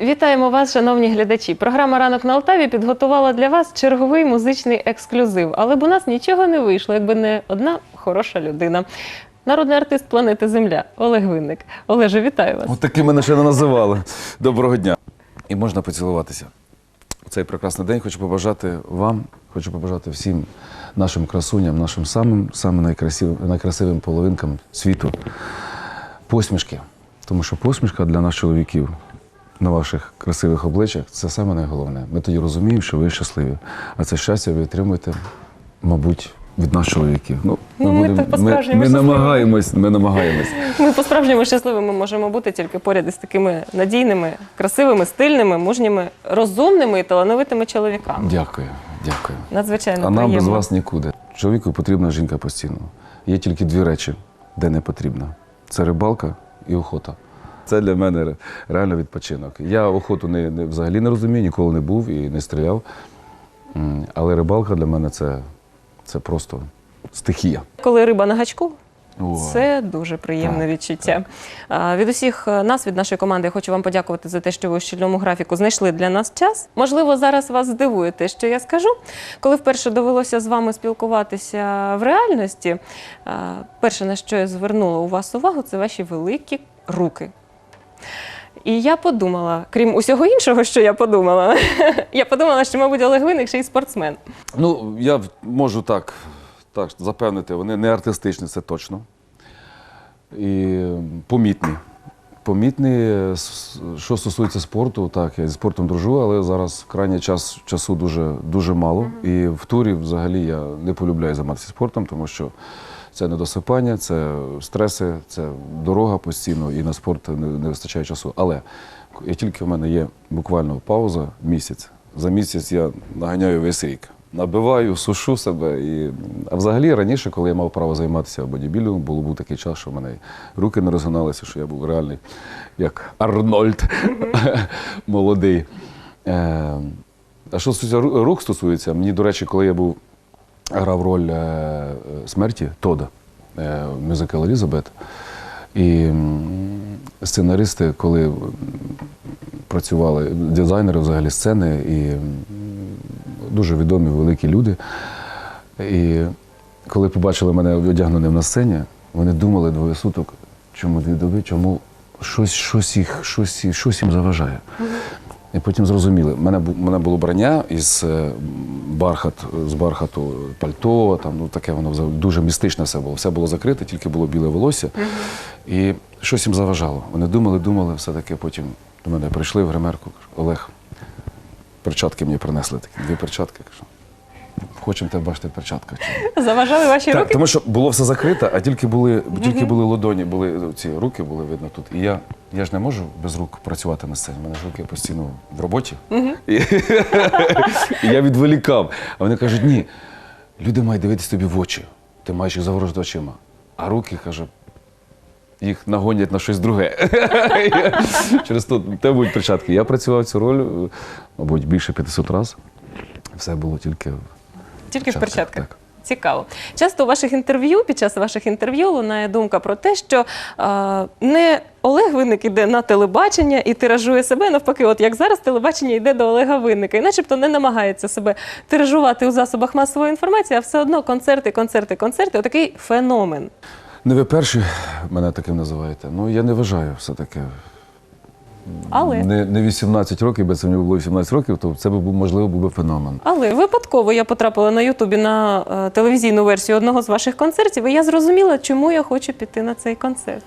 Вітаємо вас, шановні глядачі. Програма Ранок на Алтаві підготувала для вас черговий музичний ексклюзив. Але б у нас нічого не вийшло, якби не одна хороша людина. Народний артист планети Земля Олег Винник. Олеже, вітаю вас. От таки мене ще не називали. Доброго дня. І можна поцілуватися. У цей прекрасний день хочу побажати вам, хочу побажати всім нашим красуням, нашим самим, самим найкрасивим, найкрасивим половинкам світу посмішки. Тому що посмішка для нас, чоловіків, на ваших красивих обличчях це саме найголовне. Ми тоді розуміємо, що ви щасливі. А це щастя ви отримуєте, мабуть, від нас, чоловіків. Ну, Ну, ми так ми, ми намагаємось, ми намагаємось. Ми по-справжньому щасливими можемо бути тільки поряд із такими надійними, красивими, стильними, мужніми, розумними і талановитими чоловіками. Дякую, дякую. Надзвичайно А нам без вас нікуди. Чоловіку потрібна жінка постійно. Є тільки дві речі, де не потрібна: це рибалка і охота. Це для мене реально відпочинок. Я охоту не, не, взагалі не розумію, ніколи не був і не стріляв. Але рибалка для мене це, це просто стихія. Коли риба на гачку, Це дуже приємне Так, відчуття. А, Від усіх е, нас, від нашої команди, я хочу вам подякувати за те, що ви у щільному графіку знайшли для нас час. Можливо, зараз вас здивує те, що я скажу. Коли вперше довелося з вами спілкуватися в реальності, перше, на що я звернула у вас увагу, це ваші великі руки. І я подумала, крім усього іншого, що я подумала, я подумала, що, мабуть, Олег Винник ще й спортсмен. Ну, я можу так, так запевнити, вони не артистичні, це точно. І помітні. Помітні, що стосується спорту, так, я зі спортом дружу, але зараз в крайній час часу дуже, дуже мало. І в турі взагалі я не полюбляю займатися спортом, тому що це недосипання, це стреси, це дорога постійно, і на спорт не, вистачає часу. Але як тільки в мене є буквально пауза місяць, за місяць я наганяю весь рік. Набиваю, сушу себе. І... А взагалі раніше, коли я мав право займатися бодібілінгом, було був такий час, що в мене руки не розгиналися, що я був реальний, як Арнольд молодий. Е, А що рук стосується, мені, до речі, коли я був грав роль е, смерті Тода е, мюзикл Елізабет. І сценаристи, коли працювали, дизайнери взагалі сцени і дуже відомі великі люди. І коли побачили мене одягненим на сцені, вони думали двоє суток, чому дві доби, чому щось, щось, їх, щось, щось їм заважає. І потім зрозуміли, в мене, мене було брання із е, бархат, з бархату пальто, там, ну, таке воно дуже містичне все було. Все було закрите, тільки було біле волосся. І щось їм заважало. Вони думали, думали, все-таки потім до мене прийшли в гримерку, кажуть, Олег, перчатки мені принесли такі, дві перчатки. Кажу, хочемо тебе бачити в перчатках. Заважали ваші Так, руки? тому що було все закрите, а тільки були, тільки були ладоні, були ці руки були видно тут. І я, я ж не можу без рук працювати на сцені. У мене ж руки постійно в роботі. І, і я відволікав. А вони кажуть, ні, люди мають дивитися тобі в очі. Ти маєш їх заворожити очима. А руки, каже, їх нагонять на щось друге. Через то те будуть перчатки. Я працював цю роль, мабуть, більше 500 разів. Все було тільки в Тільки в перчатках, так. Цікаво. Часто у ваших інтерв'ю, під час ваших інтерв'ю лунає думка про те, що е, не Олег Винник іде на телебачення і тиражує себе. Навпаки, от як зараз телебачення йде до Олега Винника, і начебто не намагається себе тиражувати у засобах масової інформації, а все одно концерти, концерти, концерти. Отакий феномен. Не ви перші мене таким називаєте. Ну я не вважаю все-таки. Але, Не, не 18 років, бо це мені було 18 років, то це б був, можливо був би феномен. але випадково я потрапила на Ютубі на е, телевізійну версію одного з ваших концертів, і я зрозуміла, чому я хочу піти на цей концерт.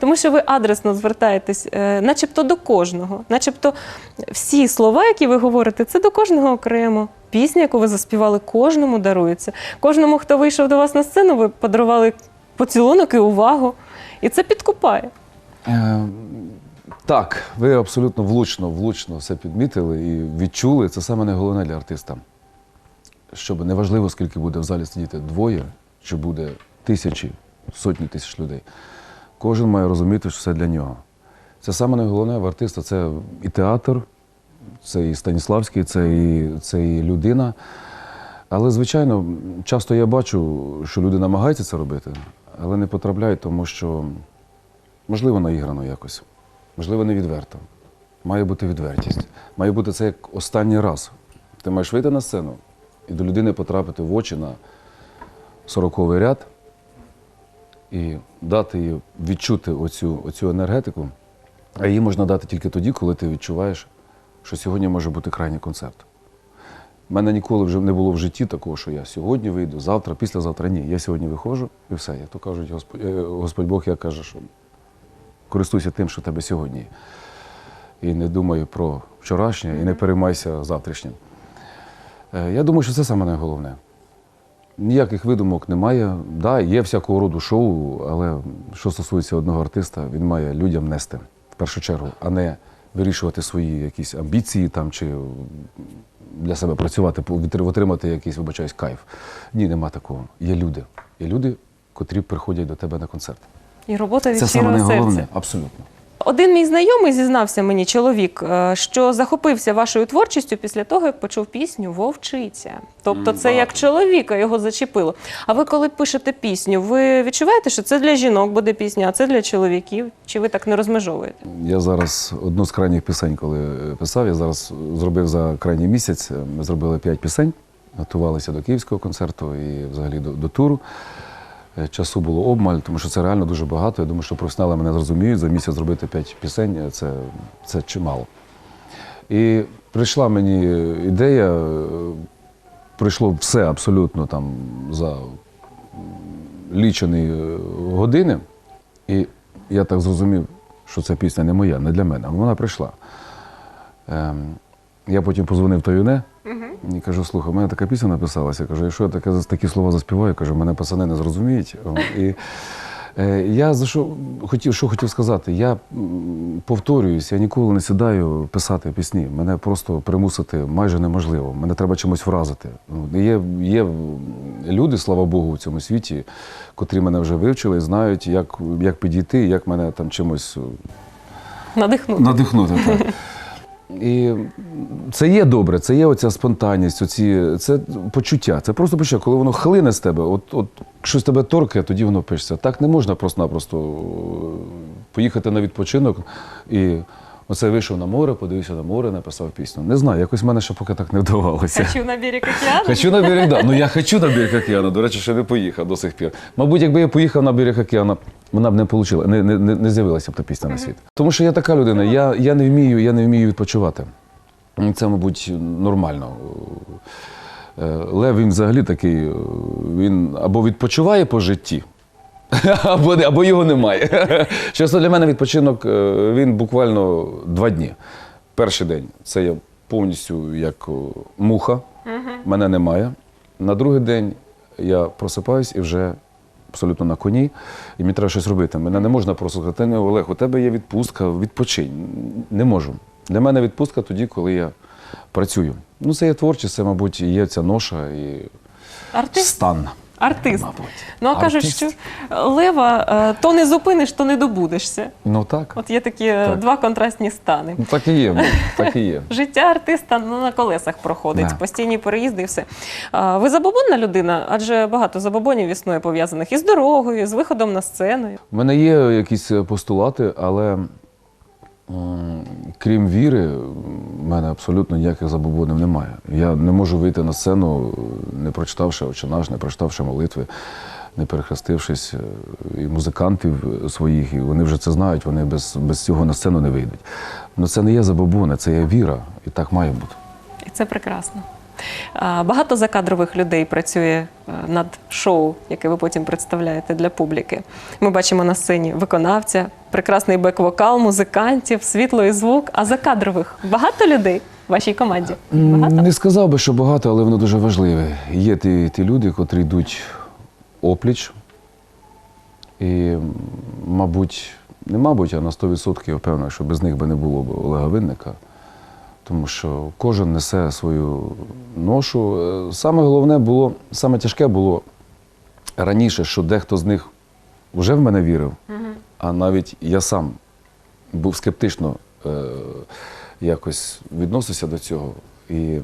Тому що ви адресно звертаєтесь, е, начебто до кожного, начебто всі слова, які ви говорите, це до кожного окремо. Пісня, яку ви заспівали, кожному дарується. Кожному, хто вийшов до вас на сцену, ви подарували поцілунок і увагу. І це підкупає. Е, так, ви абсолютно влучно, влучно все підмітили і відчули. Це саме найголовне для артиста. Щоб неважливо, скільки буде в залі сидіти двоє, чи буде тисячі, сотні тисяч людей. Кожен має розуміти, що це для нього. Це саме найголовне в артиста це і театр, це і Станіславський, це і, це і людина. Але, звичайно, часто я бачу, що люди намагаються це робити, але не потрапляють, тому що, можливо, наіграно якось, можливо, не відверто. має бути відвертість. Має бути це як останній раз. Ти маєш вийти на сцену і до людини потрапити в очі на сороковий ряд і дати їй відчути оцю, оцю енергетику. А її можна дати тільки тоді, коли ти відчуваєш, що сьогодні може бути крайній концерт. У мене ніколи вже не було в житті такого, що я сьогодні вийду, завтра, післязавтра. Ні, я сьогодні виходжу і все. Я то кажуть, Господь, е, Господь Бог, я каже, що користуйся тим, що в тебе сьогодні. І не думай про вчорашнє, і не переймайся завтрашнім. Е, Я думаю, що це саме найголовне. Ніяких видумок немає. Да, є всякого роду шоу, але що стосується одного артиста, він має людям нести в першу чергу, а не вирішувати свої якісь амбіції там чи для себе працювати, отримати якийсь, вибачаюсь, кайф. Ні, нема такого. Є люди. Є люди, котрі приходять до тебе на концерт. І робота від Це саме щирого найголовне, серця. абсолютно. Один мій знайомий зізнався мені, чоловік, е, що захопився вашою творчістю після того, як почув пісню Вовчиця. Тобто, це як чоловіка його зачепило. А ви, коли пишете пісню, ви відчуваєте, що це для жінок буде пісня, а це для чоловіків? Чи ви так не розмежовуєте? Я зараз одну з крайніх пісень, коли е, писав, я зараз зробив за крайній місяць. е, Ми зробили п'ять пісень, готувалися до київського концерту і взагалі до, до туру. Е, Часу було обмаль, тому що це реально дуже багато. Я думаю, що професіонали мене зрозуміють. За місяць зробити п'ять пісень е, це, це чимало. І прийшла мені ідея, е, прийшло все абсолютно там за лічені години. І я так зрозумів, що ця пісня не моя, не для мене. Вона прийшла. Я потім позвонив Таюне і кажу: слухай, у мене така пісня написалася. Я кажу, якщо я таке, такі слова заспіваю, кажу, мене пацани не зрозуміють. І е, я за що хотів, що хотів сказати? Я повторююсь, я ніколи не сідаю писати пісні. Мене просто примусити майже неможливо. Мене треба чимось вразити. Є, є люди, слава Богу, в цьому світі, котрі мене вже вивчили і знають, як, як підійти, як мене там чимось Надихнути. надихнути. Так. І це є добре, це є оця спонтанність, оці, це почуття. Це просто почуття, коли воно хлине з тебе, от, от щось тебе торкає, тоді воно пишеться. Так не можна просто-напросто е, поїхати на відпочинок і оце вийшов на море, подивився на море, написав пісню. Не знаю, якось в мене ще поки так не вдавалося. Хочу на берег океану. Хочу на берег, да. Ну я хочу на берег океану. До речі, ще не поїхав до сих пір. Мабуть, якби я поїхав на берег океану, вона б не получила, не, не, не, з'явилася б та пісня на світ. Тому що я така людина, я, я не вмію, я не вмію відпочивати. Це, мабуть, нормально. Е, Лев він взагалі такий, е, він або відпочиває по житті, або, не- або його немає. Чесно, для мене відпочинок е, він буквально два дні. Перший день це я повністю як муха, мене немає. На другий день я просипаюсь і вже абсолютно на коні, і мені треба щось робити. Мене не можна просто сказати, «Та, Олег, у тебе є відпустка, відпочинь. Не можу. Для мене відпустка тоді, коли я працюю. Ну, це є творчість, це, мабуть, і є ця ноша і Артист. стан. Артист. Мабуть. Ну а кажуть, Артист. що лева е, то не зупиниш, то не добудешся. Ну так. От є такі е, Так. два контрастні стани. Ну, так і є. Так і є. Життя артиста ну, на колесах проходить, Да. постійні переїзди і все. А, ви забобонна людина, адже багато забобонів існує пов'язаних із дорогою, з виходом на сцену. У мене є якісь постулати, але крім віри, в мене абсолютно ніяких забобонів немає. Я не можу вийти на сцену, не прочитавши очинаж, не прочитавши молитви, не перехрестившись. І музикантів своїх, і вони вже це знають, вони без, без цього на сцену не вийдуть. Ну це не є забобони, це є віра, і так має бути. І це прекрасно. Багато закадрових людей працює е, над шоу, яке ви потім представляєте для публіки. Ми бачимо на сцені виконавця, прекрасний бек-вокал, музикантів, світло і звук. А закадрових багато людей в вашій команді? Багато? Не сказав би, що багато, але воно дуже важливе. Є ті, ті люди, котрі йдуть опліч. І, мабуть, не мабуть, а на 100% я впевнений, що без них би не було б Олега Винника. Тому що кожен несе свою ношу. Е, Саме головне було, саме тяжке було раніше, що дехто з них вже в мене вірив, а навіть я сам був скептично е, якось відносився до цього. І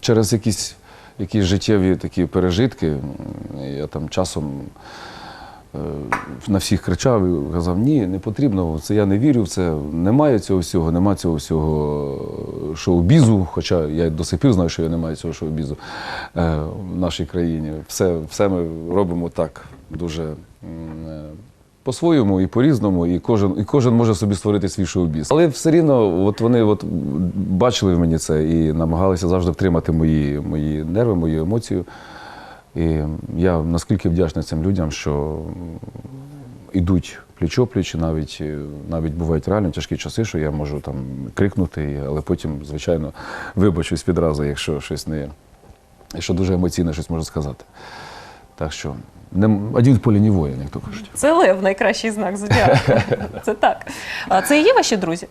через якісь, якісь життєві такі пережитки я там часом на всіх кричав і казав, ні, не потрібно, це я не вірю в це, немає цього всього, немає цього всього е, шоу-бізу, хоча я до сих пір знаю, що я не маю цього шоу-бізу е, в нашій країні. Все, все ми робимо так дуже е, по-своєму і по-різному, і кожен, і кожен може собі створити свій шоу-біз. Але все рівно от вони от бачили в мені це і намагалися завжди втримати мої, мої нерви, мою емоцію. І я наскільки вдячний цим людям, що йдуть пліч-опліч, навіть, навіть бувають реально тяжкі часи, що я можу там крикнути, але потім, звичайно, вибачусь відразу, якщо щось не якщо дуже емоційно щось можу сказати. Так що не, один в полі не воїн, як то кажуть. Це лев найкращий знак зодіаку. Це так. А це і є ваші друзі?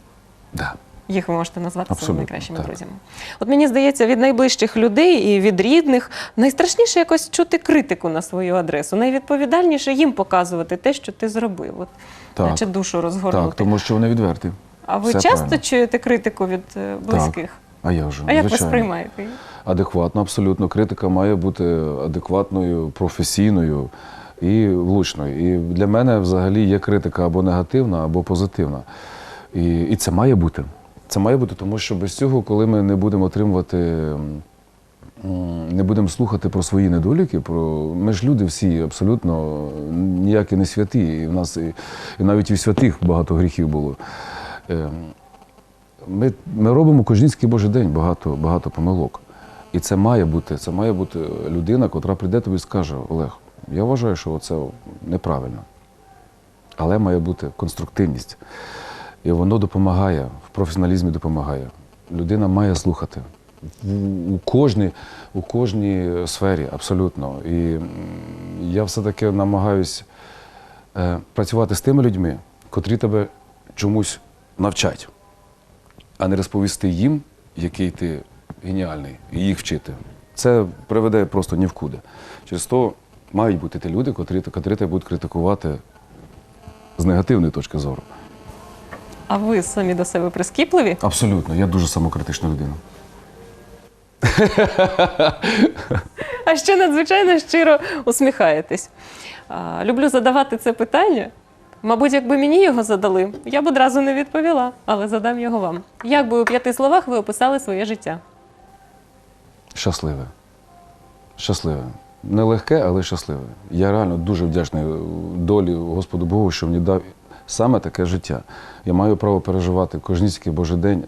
Да. Їх ви можете назвати своїми найкращими так. друзями. От мені здається, від найближчих людей і від рідних найстрашніше якось чути критику на свою адресу. Найвідповідальніше їм показувати те, що ти зробив. От, Так. наче душу розгорнути. Так, тому що вони відверті. а ви все часто правильно. чуєте критику від е, близьких? А я вже А як ви сприймаєте її? Адекватно, абсолютно. Критика має бути адекватною, професійною і влучною. І для мене взагалі є критика або негативна, або позитивна. І, і це має бути. Це має бути, тому що без цього, коли ми не будемо отримувати, не будемо слухати про свої недоліки, про ми ж люди всі абсолютно ніякі не святі. І в нас і, і навіть і в святих багато гріхів було. Ем, ми, ми робимо кожнінський Божий день багато, багато помилок. І це має бути, це має бути людина, котра прийде тобі і скаже, Олег, я вважаю, що це неправильно. Але має бути конструктивність. І воно допомагає, в професіоналізмі допомагає. Людина має слухати. У кожній, у кожній сфері, абсолютно. І я все-таки намагаюсь е, працювати з тими людьми, котрі тебе чомусь навчать а не розповісти їм, який ти геніальний, і їх вчити. Це приведе просто ні в куди. Через то мають бути ті люди, котрі, котрі тебе будуть критикувати з негативної точки зору. А ви самі до себе прискіпливі? Абсолютно, я дуже самокритична людина. А ще надзвичайно щиро усміхаєтесь. А, люблю задавати це питання. Мабуть, якби мені його задали, я б одразу не відповіла, але задам його вам. Як би у п'яти словах ви описали своє життя? Щасливе. Щасливе. Нелегке, але щасливе. Я реально дуже вдячний долі Господу Богу, що мені дав саме таке життя. Я маю право переживати кожністський Божий день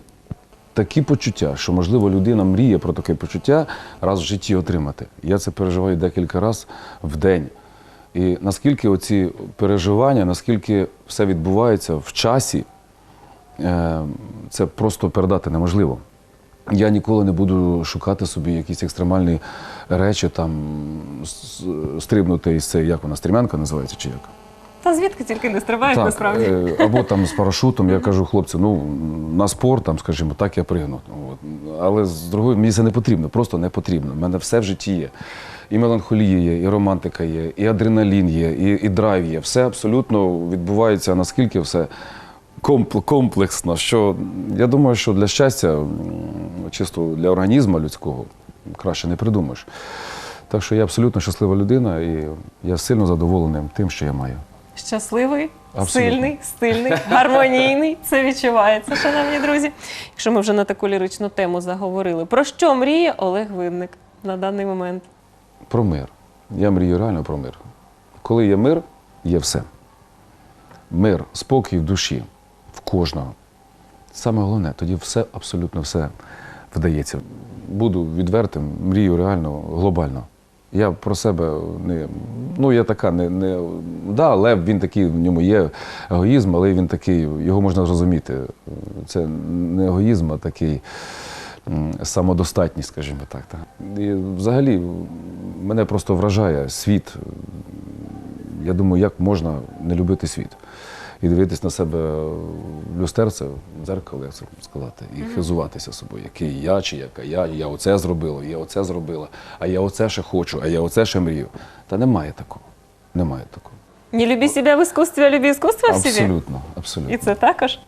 такі почуття, що, можливо, людина мріє про таке почуття раз в житті отримати. Я це переживаю декілька разів в день. І наскільки оці переживання, наскільки все відбувається в часі, е, це просто передати неможливо. Я ніколи не буду шукати собі якісь екстремальні речі, там стрибнути із цієї, як вона, стрімянка називається чи як? Та звідки тільки не стрибають насправді? е, або там з парашутом, я кажу, хлопці, ну на спорт, там, скажімо, так я пригну. От. Але з другої мені це не потрібно, просто не потрібно. У мене все в житті є. І меланхолія є, і романтика є, і адреналін є, і, і драйв є. Все абсолютно відбувається наскільки все комплексно, що я думаю, що для щастя, чисто для організму людського, краще не придумаєш. Так що я абсолютно щаслива людина, і я сильно задоволений тим, що я маю. Щасливий, Абсолютно. сильний, стильний, гармонійний. Це відчувається, шановні друзі. Якщо ми вже на таку ліричну тему заговорили, про що мріє Олег Винник на даний момент? Про мир. Я мрію реально про мир. Коли є мир, є все. Мир, спокій в душі, в кожного. Саме головне, тоді все, абсолютно все вдається. Буду відвертим, мрію реально глобально. Я про себе не. Ну, я така, не. не да, лев, він такий, в ньому є егоїзм, але він такий, його можна зрозуміти. Це не егоїзм, а такий самодостатність, скажімо так. І взагалі мене просто вражає світ. Я думаю, як можна не любити світ і дивитись на себе в люстерце, в дзеркало, як це сказати, і хизуватися собою, який я чи яка я, я оце зробила, я оце зробила, а я оце ще хочу, а я оце ще мрію. Та немає такого. Немає такого. Не люби себе в іскусстві, а люби іскусство в собі. Абсолютно, абсолютно. І це також.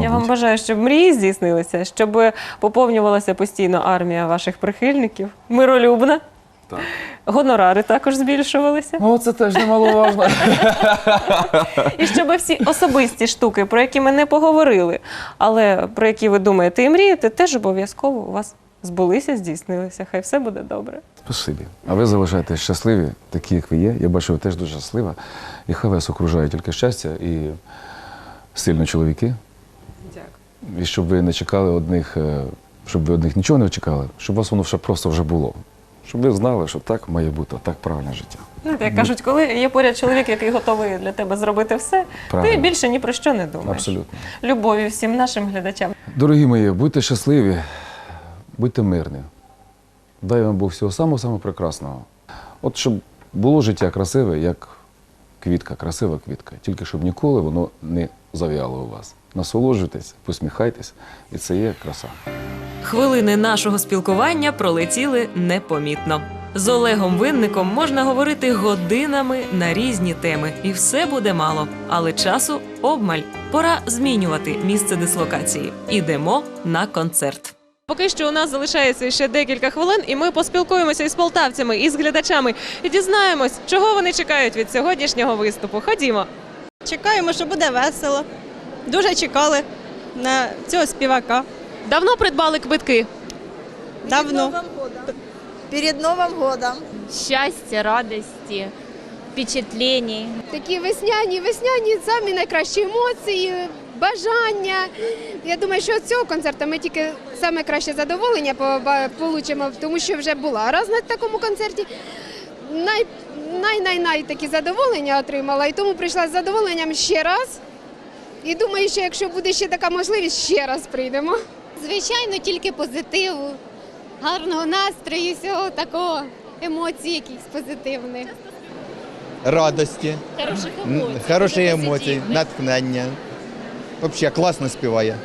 Я вам бажаю, щоб мрії здійснилися, щоб поповнювалася постійно армія ваших прихильників, миролюбна Так. Гонорари також збільшувалися. Ну, це теж немаловажно. І щоб всі особисті штуки, про які ми не поговорили, але про які ви думаєте і мрієте, теж обов'язково у вас збулися, здійснилися. Хай все буде добре. Спасибі. А ви залишаєтесь щасливі, такі, як ви є. Я бачу, ви теж дуже щаслива. І хай вас окружає тільки щастя і сильні чоловіки. Дякую. І щоб ви не чекали одних, е, щоб ви одних нічого не чекали, щоб у вас воно вже просто вже було. Щоб ви знали, що так має бути, так правильне життя. Знаєте, як кажуть, коли є поряд чоловік, який готовий для тебе зробити все, ти Правильно. більше ні про що не думаєш. Абсолютно. Любові всім нашим глядачам. Дорогі мої, будьте щасливі, будьте мирні. Дай вам Бог всього самого самого прекрасного. От щоб було життя красиве, як квітка, красива квітка. Тільки щоб ніколи воно не зав'яло у вас. Насолоджуйтесь, посміхайтесь, і це є краса. Хвилини нашого спілкування пролетіли непомітно. З Олегом Винником можна говорити годинами на різні теми, і все буде мало. Але часу обмаль. Пора змінювати місце дислокації. Ідемо на концерт. Поки що у нас залишається ще декілька хвилин, і ми поспілкуємося із полтавцями, і з глядачами, і дізнаємось, чого вони чекають від сьогоднішнього виступу. Ходімо. Чекаємо, що буде весело. Дуже чекали на цього співака. Давно придбали квитки. Давно. Перед Новым годом. счастья, радости, впечатлений. Такі весняні, весняні самі найкращі емоції, бажання. Я думаю, що з цього концерту ми тільки саме краще задоволення получимо, тому що вже була раз на такому концерті. Най, най, най, най такі задоволення отримала, і тому прийшла з задоволенням ще раз. І думаю, що якщо буде ще така можливість, ще раз прийдемо. Звичайно, тільки позитиву, гарного настрою, всього такого, емоцій якихось позитивних. радості, Хороших емоцій. хороші емоції, натхнення. Взагалі класно співає.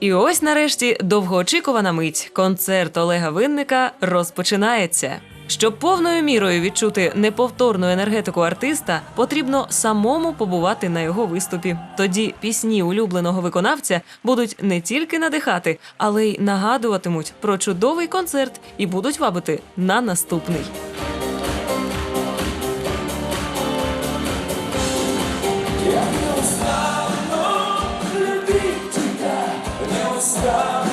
І ось нарешті довгоочікувана мить. Концерт Олега Винника розпочинається. Щоб повною мірою відчути неповторну енергетику артиста, потрібно самому побувати на його виступі. Тоді пісні улюбленого виконавця будуть не тільки надихати, але й нагадуватимуть про чудовий концерт і будуть вабити на наступний. Я не устану любити тебе, не устану.